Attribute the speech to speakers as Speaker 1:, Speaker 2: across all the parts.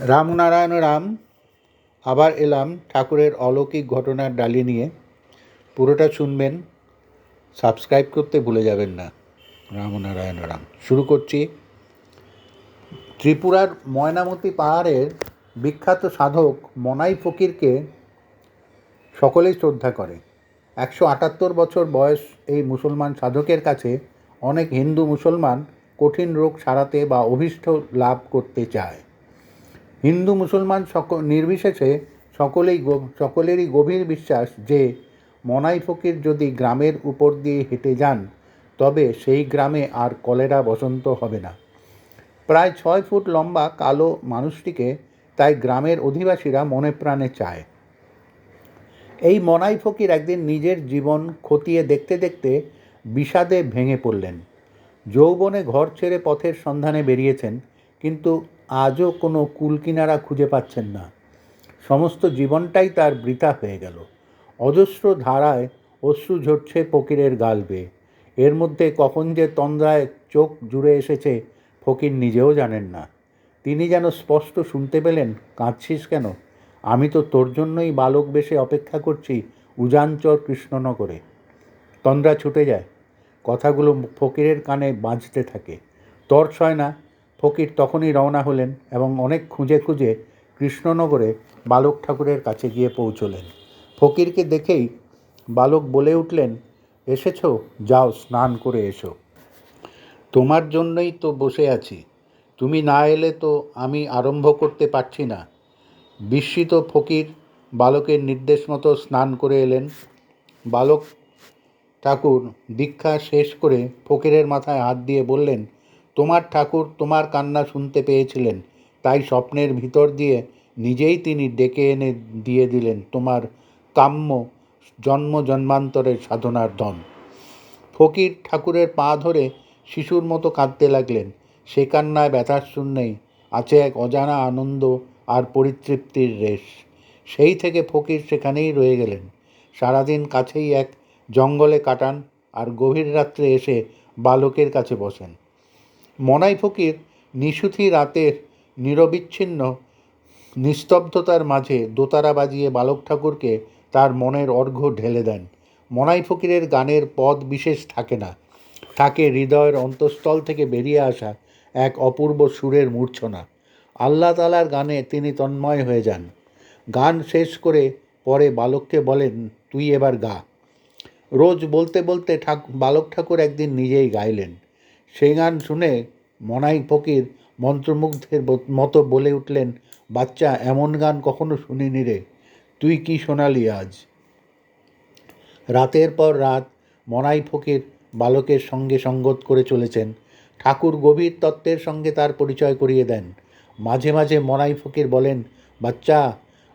Speaker 1: রামনারায়ণ রাম, আবার এলাম ঠাকুরের অলৌকিক ঘটনার ডালি নিয়ে। পুরোটা শুনবেন, সাবস্ক্রাইব করতে ভুলে যাবেন না। রামনারায়ণ রাম। শুরু করছি। ত্রিপুরার ময়নামতি পাহাড়ের বিখ্যাত সাধক মনাই ফকিরকে সকলেই শ্রদ্ধা করে। একশো আটাত্তর বছর বয়স এই মুসলমান সাধকের কাছে অনেক হিন্দু মুসলমান কঠিন রোগ সারাতে বা অভীষ্ট লাভ করতে চায়। হিন্দু মুসলমান সক নির্বিশেষে সকলেই সকলেরই গভীর বিশ্বাস যে মনাই ফকির যদি গ্রামের উপর দিয়ে হেঁটে যান, তবে সেই গ্রামে আর কলেরা বসন্ত হবে না। প্রায় ছয় ফুট লম্বা কালো মানুষটিকে তাই গ্রামের অধিবাসীরা মনে প্রাণে চায়। এই মনাই ফকির একদিন নিজের জীবন খতিয়ে দেখতে দেখতে বিষাদে ভেঙে পড়লেন। যৌবনে ঘর ছেড়ে পথের সন্ধানে বেরিয়েছেন, কিন্তু আজও কোনো কুলকিনারা খুঁজে পাচ্ছেন না। সমস্ত জীবনটাই তার বৃথা হয়ে গেল। অজস্র ধারায় অশ্রু ঝরছে ফকিরের গাল বেয়ে। এর মধ্যে কখন যে তন্দ্রায় চোখ জুড়ে এসেছে ফকির নিজেও জানেন না। তিনি যেন স্পষ্ট শুনতে পেলেন, কাঁদছিস কেন? আমি তো তোর জন্যই বালক বেশে অপেক্ষা করছি উজানচর কৃষ্ণনগরে। তন্দ্রা ছুটে যায়। কথাগুলো ফকিরের কানে বাজতে থাকে। তর্স হয় না ফকির তখনই রওনা হলেন এবং অনেক খুঁজে খুঁজে কৃষ্ণনগরে বালক ঠাকুরের কাছে গিয়ে পৌঁছলেন। ফকিরকে দেখেই বালক বলে উঠলেন, এসেছ? যাও, স্নান করে এসো। তোমার জন্যই তো বসে আছি। তুমি না এলে তো আমি আরম্ভ করতে পারছি না। বিস্মিত ফকির বালকের নির্দেশ মতো স্নান করে এলেন। বালক ঠাকুর দীক্ষা শেষ করে ফকিরের মাথায় হাত দিয়ে বললেন তোমার ঠাকুর তোমার কান্না শুনতে পেয়েছিলেন, তাই স্বপ্নের ভিতর দিয়ে নিজেই তিনি ডেকে এনে দিয়ে দিলেন তোমার কাম্য জন্ম জন্মান্তরের সাধনার ধন। ফকির ঠাকুরের পা ধরে শিশুর মতো কাঁদতে লাগলেন। সে কান্নায় ব্যথার শূন্যেই আছে এক অজানা আনন্দ আর পরিতৃপ্তির রেশ। সেই থেকে ফকির সেখানেই রয়ে গেলেন। সারাদিন কাছেই এক জঙ্গলে কাটান আর গভীর রাত্রে এসে বালকের কাছে বসেন। মনাই ফকির নিশুথি রাতের নিরবিচ্ছিন্ন নিস্তব্ধতার মাঝে দোতারা বাজিয়ে বালক ঠাকুরকে তার মনের অর্ঘ্য ঢেলে দেন। মনাই ফকিরের গানের পদ বিশেষ থাকে না। থাকে হৃদয়ের অন্তঃস্থল থেকে বেরিয়ে আসা এক অপূর্ব সুরের মূর্ছনা। আল্লাহ তালার গানে তিনি তন্ময় হয়ে যান। গান শেষ করে পরে বালককে বলেন, তুই এবার গা। রোজ বলতে বলতে ঠাক, বালক ঠাকুর একদিন নিজেই গাইলেন। সেই গান শুনে মনাই ফকির মন্ত্রমুগ্ধের মতো বলে উঠলেন, বাচ্চা, এমন গান কখনো শুনিনি রে। তুই কি শোনালি আজ? রাতের পর রাত মনাই ফকির বালকের সঙ্গে সঙ্গত করে চলেছেন। ঠাকুর গভীর তত্ত্বের সঙ্গে তার পরিচয় করিয়ে দেন। মাঝে মাঝে মনাই ফকির বলেন, বাচ্চা,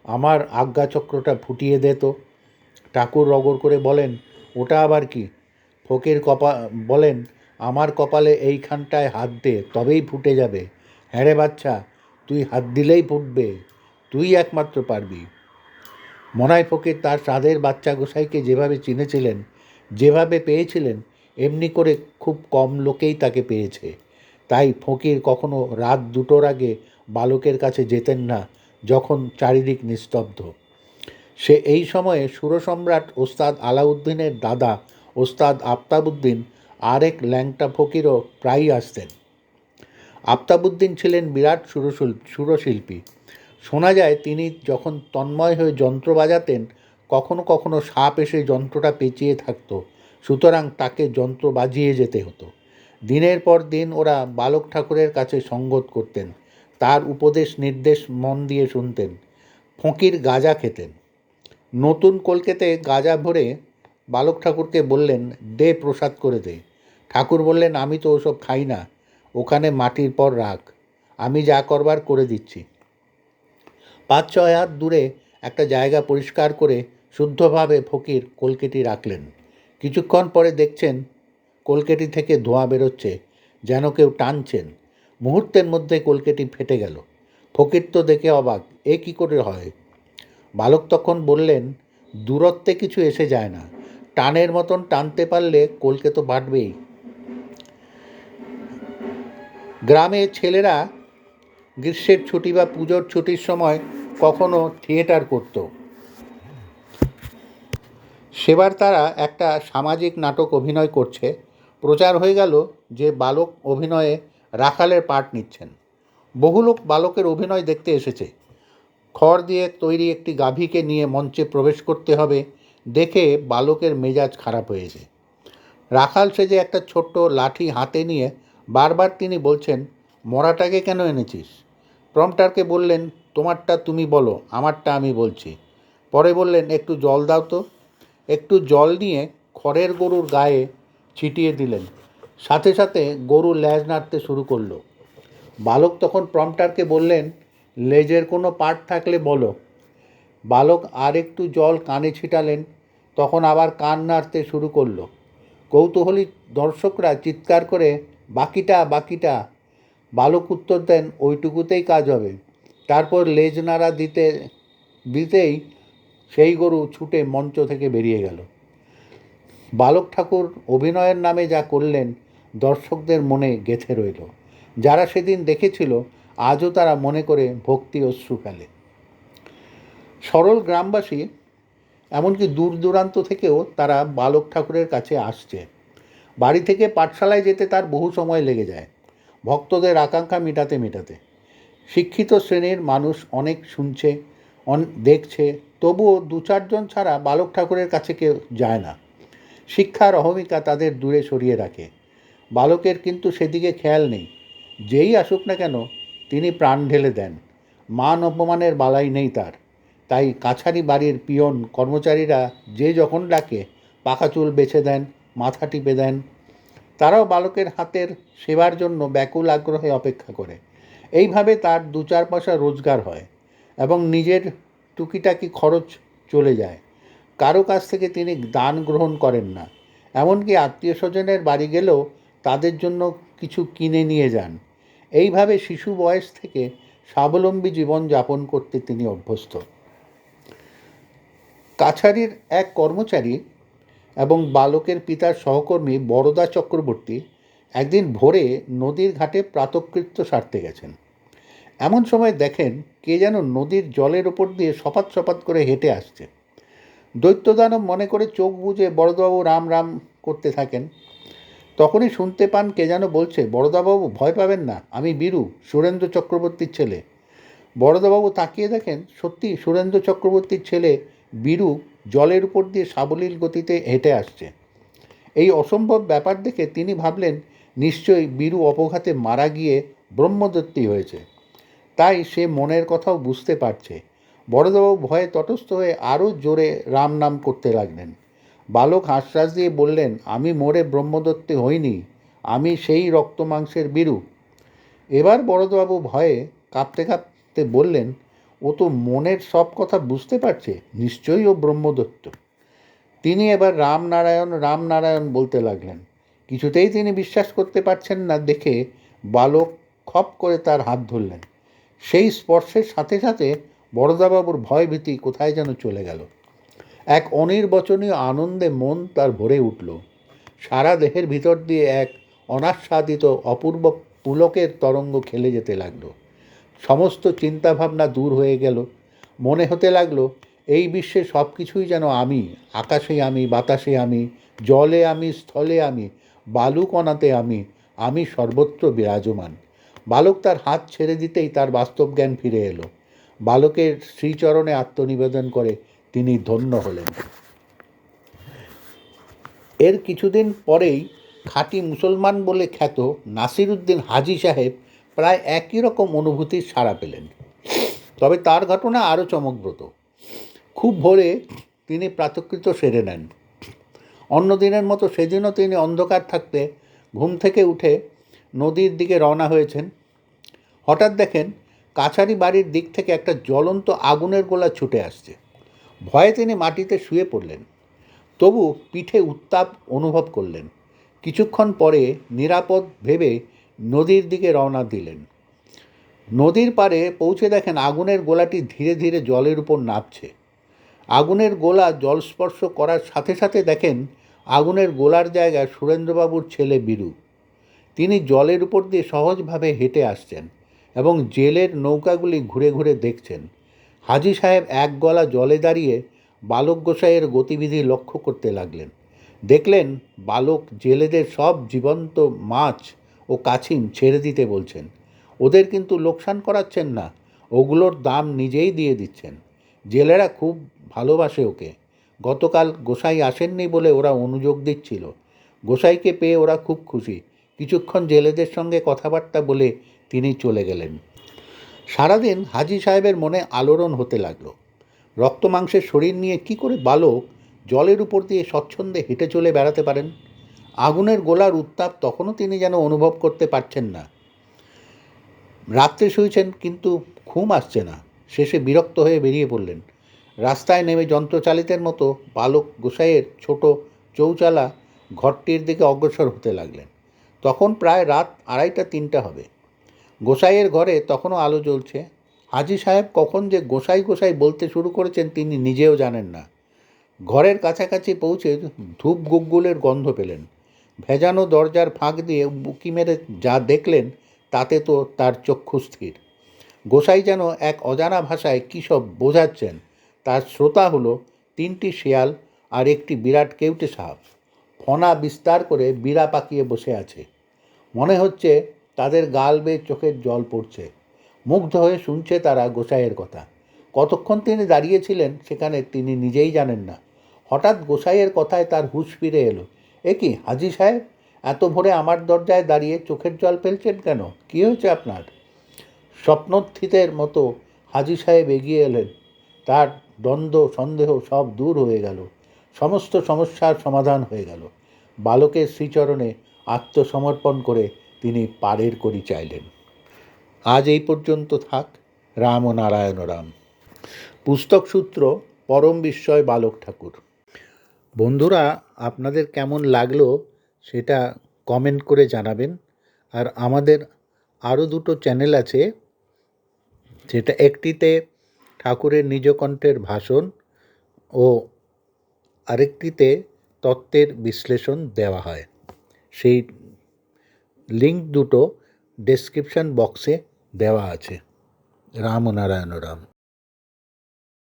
Speaker 1: আমার আজ্ঞাচক্রটা ফুটিয়ে দে তো। ঠাকুর রগর করে বলেন, ওটা আবার কি? ফকির কপা বলেন আমার কপালে এইখানটায় হাত দে, তবেই ফুটে যাবে। হ্যাঁ রে বাচ্চা, তুই হাত দিলেই ফুটবে, তুই একমাত্র পারবি। মনায় ফকির তার সাধের বাচ্চা গোসাইকে যেভাবে চিনেছিলেন, যেভাবে পেয়েছিলেন, এমনি করে খুব কম লোকেই তাকে পেয়েছে। তাই ফকির কখনো রাত দুটোর আগে বালকের কাছে যেতেন না, যখন চারিদিক নিস্তব্ধ। সে এই সময়ে সুরসম্রাট ওস্তাদ আলাউদ্দিনের দাদা ওস্তাদ আফতাবুদ্দিন আরেক ল্যাংটা ফকিরও প্রায়ই আসতেন। আফতাবুদ্দিন ছিলেন বিরাট সুরশিল সুরশিল্পী। শোনা যায় তিনি যখন তন্ময় হয়ে যন্ত্র বাজাতেন, কখনো কখনো সাপ এসে যন্ত্রটা পেঁচিয়ে থাকতো, সুতরাং তাকে যন্ত্র বাজিয়ে যেতে হতো। দিনের পর দিন ওরা বালক ঠাকুরের কাছে সঙ্গত করতেন, তার উপদেশ নির্দেশ মন দিয়ে শুনতেন, ফকির গাঁজা খেতেন। নতুন কলকেতে গাঁজা ভরে বালক ঠাকুরকে বললেন, দে প্রসাদ করে দে। ঠাকুর বললেন, আমি তো ওসব খাই না। ওখানে মাটির পর রাখ। আমি যা করবার করে দিচ্ছি। পাঁচ ছয় হাত দূরে একটা জায়গা পরিষ্কার করে শুদ্ধভাবে ফকির কলকেটি রাখলেন। কিছুক্ষণ পরে দেখছেন কলকেটি থেকে ধোঁয়া বেরোচ্ছে, যেন কেউ টানছেন। মুহূর্তের মধ্যে কলকেটি ফেটে গেল। ফকির তো দেখে অবাক, এ কী করে হয়? বালক তখন বললেন, দূরত্বে কিছু এসে যায় না। টানের মতন টানতে পারলে কলকে তো বাটবেই। গ্রামে ছেলেরা গ্রীষ্মের ছুটি বা পুজোর ছুটির সময় কখনো থিয়েটার করত। সেবার তারা একটা সামাজিক নাটক অভিনয় করছে। প্রচার হয়ে গেল যে বালক অভিনয়ে রাখালের পাঠ নিচ্ছেন। বহু লোক বালকের অভিনয় দেখতে এসেছে। খড় দিয়ে তৈরি একটি গাভীকে নিয়ে মঞ্চে প্রবেশ করতে হবে দেখে বালকের মেজাজ খারাপ হয়েছে। রাখাল সেজে একটা ছোট্ট লাঠি হাতে নিয়ে বারবার তিনি বলছেন, মরাটাকে কেন এনেছিস? প্রম্পটারকে বললেন, তোমারটা তুমি বলো, আমারটা আমি বলছি। পরে বললেন, একটু জল দাও তো। একটু জল নিয়ে খড়ের গরুর গায়ে ছিটিয়ে দিলেন। সাথে সাথে গরু লেজ নাড়তে শুরু করল। বালক তখন প্রম্পটারকে বললেন, লেজের কোনো পার্ট থাকলে বলো। বালক আর একটু জল কানে ছিটালেন, তখন আবার কান নাড়তে শুরু করল। কৌতূহলী দর্শকরা চিৎকার করে বাকিটা বাকিটা। বালক উত্তর দেন, ওইটুকুতেই কাজ হবে। তারপর লেজ নাড়া দিতে, দিতেই সেই গরু ছুটে মঞ্চ থেকে বেরিয়ে গেল। বালক ঠাকুর অভিনয়ের নামে যা করলেন, দর্শকদের মনে গেঁথে রইল। যারা সেদিন দেখেছিল, আজও তারা মনে করে ভক্তি অশ্রু ফেলে। সরল গ্রামবাসী, এমনকি দূর দূরান্ত থেকেও তারা বালক ঠাকুরের কাছে আসছে। বাড়ি থেকে পাঠশালায় যেতে তার বহু সময় লেগে যায়। ভক্তদের আকাঙ্ক্ষা মেটাতে মেটাতে। শিক্ষিত শ্রেণির মানুষ অনেক শুনছে দেখছে, তবুও দু চারজন ছাড়া বালক ঠাকুরের কাছে কেউ যায় না। শিক্ষার অহমিকা তাদের দূরে সরিয়ে রাখে। বালকের কিন্তু সেদিকে খেয়াল নেই। যেই আসুক না কেন, তিনি প্রাণ ঢেলে দেন। মান অপমানের বালাই নেই তার। তাই কাছারি বাড়ির পিয়ন কর্মচারীরা যে যখন ডাকে পাকা চুল বেছে দেন মাথা টিপে দেন। তারাও বালকের হাতের সেবার জন্য ব্যাকুল আগ্রহে অপেক্ষা করে। এইভাবে তার দু চার পয়সা রোজগার হয় এবং নিজের টুকিটাকি খরচ চলে যায়। কারও কাছ থেকে তিনি দান গ্রহণ করেন না। এমনকি আত্মীয় স্বজনের বাড়ি গেলেও তাদের জন্য কিছু কিনে নিয়ে যান। এইভাবে শিশু বয়স থেকে স্বাবলম্বী জীবন যাপন করতে তিনি অভ্যস্ত। কাছারির এক কর্মচারী এবং বালকের পিতার সহকর্মী বরদা চক্রবর্তী একদিন ভোরে নদীর ঘাটে প্রাতকৃত্য সারতে গেছেন। এমন সময় দেখেন কে যেন নদীর জলের ওপর দিয়ে সপাত সপাত করে হেঁটে আসছে। দৈত্যদানব মনে করে চোখ বুজে বড়দাবাবু রাম রাম করতে থাকেন। তখনই শুনতে পান কে যেন বলছে বড়দাবাবু ভয় পাবেন না, আমি বীরু, সুরেন্দ্র চক্রবর্তীর ছেলে। বড়দাবাবু তাকিয়ে দেখেন, সত্যি সুরেন্দ্র চক্রবর্তীর ছেলে বীরু জলের উপর দিয়ে সাবলীল গতিতে হেঁটে আসছে। এই অসম্ভব ব্যাপার দেখে তিনি ভাবলেন, নিশ্চয়ই বীরু অপঘাতে মারা গিয়ে ব্রহ্মদত্তী হয়েছে। তাই সে মনের কথাও বুঝতে পারছে। বড়দাবাবু ভয়ে তটস্থ হয়ে আরও জোরে রাম নাম করতে লাগলেন। বালক হাঁসরাজ দিয়ে বললেন, আমি মোড়ে ব্রহ্মদত্তে হইনি, আমি সেই রক্ত মাংসের বীরু। এবার বড়দাবাবু ভয়ে কাঁপতে কাঁপতে বললেন ও তো মনের সব কথা বুঝতে পারছে, নিশ্চয়ই ও ব্রহ্মদত্ত। তিনি এবার রামনারায়ণ রামনারায়ণ বলতে লাগলেন। কিছুতেই তিনি বিশ্বাস করতে পারছেন না দেখে বালক খপ করে তার হাত ধরলেন। সেই স্পর্শের সাথে সাথে বড়দাবাবুর ভয়ভীতি কোথায় যেন চলে গেল। এক অনির্বচনীয় আনন্দে মন তার ভরে উঠল। সারা দেহের ভিতর দিয়ে এক অনাস্বাদিত অপূর্ব পুলকের তরঙ্গ খেলে যেতে লাগল। সমস্ত চিন্তাভাবনা দূর হয়ে গেল। মনে হতে লাগল, এই বিশ্বে সব কিছুই যেন আমি, আকাশে আমি, বাতাসে আমি, জলে আমি, স্থলে আমি, বালুকণাতে আমি আমি সর্বত্র বিরাজমান। বালক তার হাত ছেড়ে দিতেই তার বাস্তব জ্ঞান ফিরে এলো। বালকের শ্রীচরণে আত্মনিবেদন করে তিনি ধন্য হলেন। এর কিছুদিন পরেই খাঁটি মুসলমান বলে খ্যাত নাসিরুদ্দিন হাজি সাহেব প্রায় একই রকম অনুভূতির সাড়া পেলেন। তবে তার ঘটনা আরও চমকব্রত খুব ভোরে তিনি প্রাতকৃত সেরে নেন। অন্য দিনের মতো সেদিনও তিনি অন্ধকার থাকতে ঘুম থেকে উঠে নদীর দিকে রওনা হয়েছেন। হঠাৎ দেখেন কাছারি বাড়ির দিক থেকে একটা জ্বলন্ত আগুনের গোলা ছুটে আসছে। ভয়ে তিনি মাটিতে শুয়ে পড়লেন। তবু পিঠে উত্তাপ অনুভব করলেন। কিছুক্ষণ পরে নিরাপদ ভেবে নদীর দিকে রওনা দিলেন। নদীর পাড়ে পৌঁছে দেখেন আগুনের গোলাটি ধীরে ধীরে জলের উপর নামছে আগুনের গোলা জলস্পর্শ করার সাথে সাথে দেখেন আগুনের গোলার জায়গায় সুরেন্দ্রবাবুর ছেলে বীরু। তিনি জলের উপর দিয়ে সহজভাবে হেঁটে আসছেন এবং জেলের নৌকাগুলি ঘুরে ঘুরে দেখছেন। হাজি সাহেব এক গলা জলে দাঁড়িয়ে বালক গোসাইয়ের গতিবিধি লক্ষ্য করতে লাগলেন। দেখলেন বালক জেলেদের সব জীবন্ত মাছ ও কাছিম ছেড়ে দিতে বলছেন। ওদের কিন্তু লোকসান করাচ্ছেন না। ওগুলোর দাম নিজেই দিয়ে দিচ্ছেন। জেলেরা খুব ভালোবাসে ওকে। গতকাল গোসাই আসেননি বলে ওরা অনুযোগ দিচ্ছিল। গোসাইকে পেয়ে ওরা খুব খুশি। কিছুক্ষণ জেলেদের সঙ্গে কথাবার্তা বলে তিনি চলে গেলেন। সারাদিন হাজি সাহেবের মনে আলোড়ন হতে লাগল। রক্ত মাংসের শরীর নিয়ে কি করে বালক জলের উপর দিয়ে স্বচ্ছন্দে হেঁটে চলে বেড়াতে পারেন? আগুনের গোলার উত্তাপ তখনও তিনি যেন অনুভব করতে পারছেন না। রাত্রে শুয়েছেন কিন্তু ঘুম আসছে না। শেষে বিরক্ত হয়ে বেরিয়ে পড়লেন। রাস্তায় নেমে যন্ত্রচালিতের মতো বালক গোসাইয়ের ছোট চৌচালা ঘরটির দিকে অগ্রসর হতে লাগলেন। তখন প্রায় রাত আড়াইটা তিনটা হবে। গোসাইয়ের ঘরে তখনও আলো জ্বলছে। হাজি সাহেব কখন যে গোসাই গোসাই বলতে শুরু করেছেন তিনি নিজেও জানেন না। ঘরের কাছাকাছি পৌঁছে ধূপ গুগ্গুলের গন্ধ পেলেন। ভেজানো দরজার ফাঁক দিয়ে বুকি মেরে যা দেখলেন, তাতে তো তার চক্ষু স্থির। গোসাই যেন এক অজানা ভাষায় কী সব বোঝাচ্ছেন, তার শ্রোতা হলো তিনটি শেয়াল আর একটি বিরাট কেউটে সাপ। ফনা বিস্তার করে বিড়া পাকিয়ে বসে আছে। মনে হচ্ছে তাদের গাল বেয়ে চোখের জল পড়ছে। মুগ্ধ হয়ে শুনছে তারা গোসাইয়ের কথা। কতক্ষণ তিনি দাঁড়িয়েছিলেন সেখানে তিনি নিজেই জানেন না। হঠাৎ গোসাইয়ের কথায় তার হুশ ফিরে এলো। এ কি, হাজি সাহেব? এত ভোরে আমার দরজায় দাঁড়িয়ে চোখের জল ফেলছেন কেন? কী হয়েছে আপনার? স্বপ্নস্থিতের মতো হাজি সাহেব এগিয়ে এলেন। তার দ্বন্দ্ব, সন্দেহ সব দূর হয়ে গেল। সমস্ত সমস্যার সমাধান হয়ে গেল। বালকের শ্রীচরণে আত্মসমর্পণ করে তিনি পারের করি চাইলেন। আজ এই পর্যন্ত থাক, রাম ও নারায়ণ রাম। পুস্তক সূত্র, পরম বিস্ময় বালক ঠাকুর। বন্ধুরা, আপনাদের কেমন লাগল সেটা কমেন্ট করে জানাবেন। আর আমাদের আরও দুটো চ্যানেল আছে, যেটা একটিতে ঠাকুরের নিজকণ্ঠের ভাষণ ও আরেকটিতে তত্ত্বের বিশ্লেষণ দেওয়া হয়। সেই লিঙ্ক দুটো ডেসক্রিপশন বক্সে দেওয়া আছে। রাম নারায়ণ রাম।